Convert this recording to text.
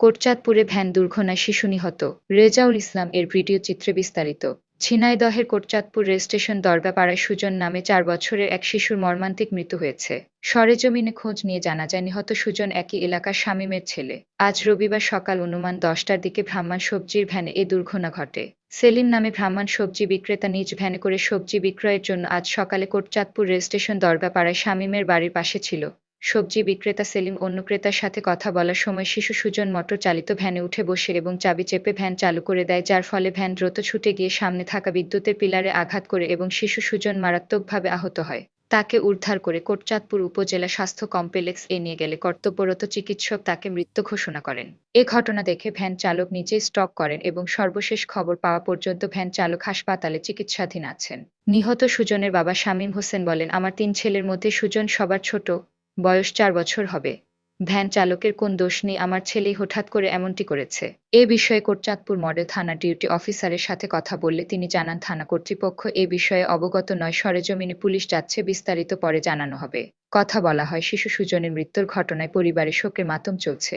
কোটচাঁদপুরে van দুর্ঘটনায় শিশু নিহত। রেজাউল ইসলাম এর ভিডিও চিত্রে বিস্তারিত। ঝিনাইদহের কোটচাঁদপুর রেলস্টেশন দরগাপাড়ায় সুজন নামে চার বছরের এক শিশুর মর্মান্তিক মৃত্যু হয়েছে। সরেজমিনে খোঁজ নিয়ে জানা যায়, নিহত সুজন একই এলাকার শামীমের ছেলে। আজ রবিবার সকাল অনুমান দশটার দিকে ভ্রাম্যমাণ সবজির ভ্যানে এ দুর্ঘটনা ঘটে। সেলিম নামে ভ্রাম্যমাণ সবজি বিক্রেতা নিজ ভ্যানে করে সবজি বিক্রয়ের জন্য আজ সকালে কোটচাঁদপুর রেলস্টেশন দরগাপাড়ায় শামীমের বাড়ির পাশে ছিল। সবজি বিক্রেতা সেলিম অন্য ক্রেতার সাথে কথা বলার সময় শিশু সুজন মোটর চালিত ভ্যানে উঠে বসে এবং চাবি চেপে ভ্যান চালু করে দেয়, যার ফলে ভ্যান দ্রুত ছুটে গিয়ে সামনে থাকা বিদ্যুতের পিলারে আঘাত করে এবং শিশু সুজন মারাত্মকভাবে আহত হয়। তাকে উদ্ধার করে কোটচাঁদপুর উপজেলা স্বাস্থ্য কমপ্লেক্স এ নিয়ে গেলে কর্তব্যরত চিকিৎসক তাকে মৃত ঘোষণা করেন। এ ঘটনা দেখে ভ্যান চালক নিজেই স্টক করেন এবং সর্বশেষ খবর পাওয়া পর্যন্ত ভ্যান চালক হাসপাতালে চিকিৎসাধীন আছেন। নিহত সুজনের বাবা শামীম হোসেন বলেন, আমার তিন ছেলের মধ্যে সুজন সবার ছোট বয়স চার বছর হবে। ভ্যান চালকের কোন দোষ নেই, আমার ছেলেই হঠাৎ করে এমনটি করেছে। এ বিষয়ে কোটচাঁদপুর মডেল থানা ডিউটি অফিসারের সাথে কথা বললে তিনি জানান, থানা কর্তৃপক্ষ এ বিষয়ে অবগত নয়, সরেজমিনে পুলিশ যাচ্ছে, বিস্তারিত পরে জানানো হবে। কথা বলা হয়, শিশু সুজনের মৃত্যুর ঘটনায় পরিবারের শোকের মাতম চলছে।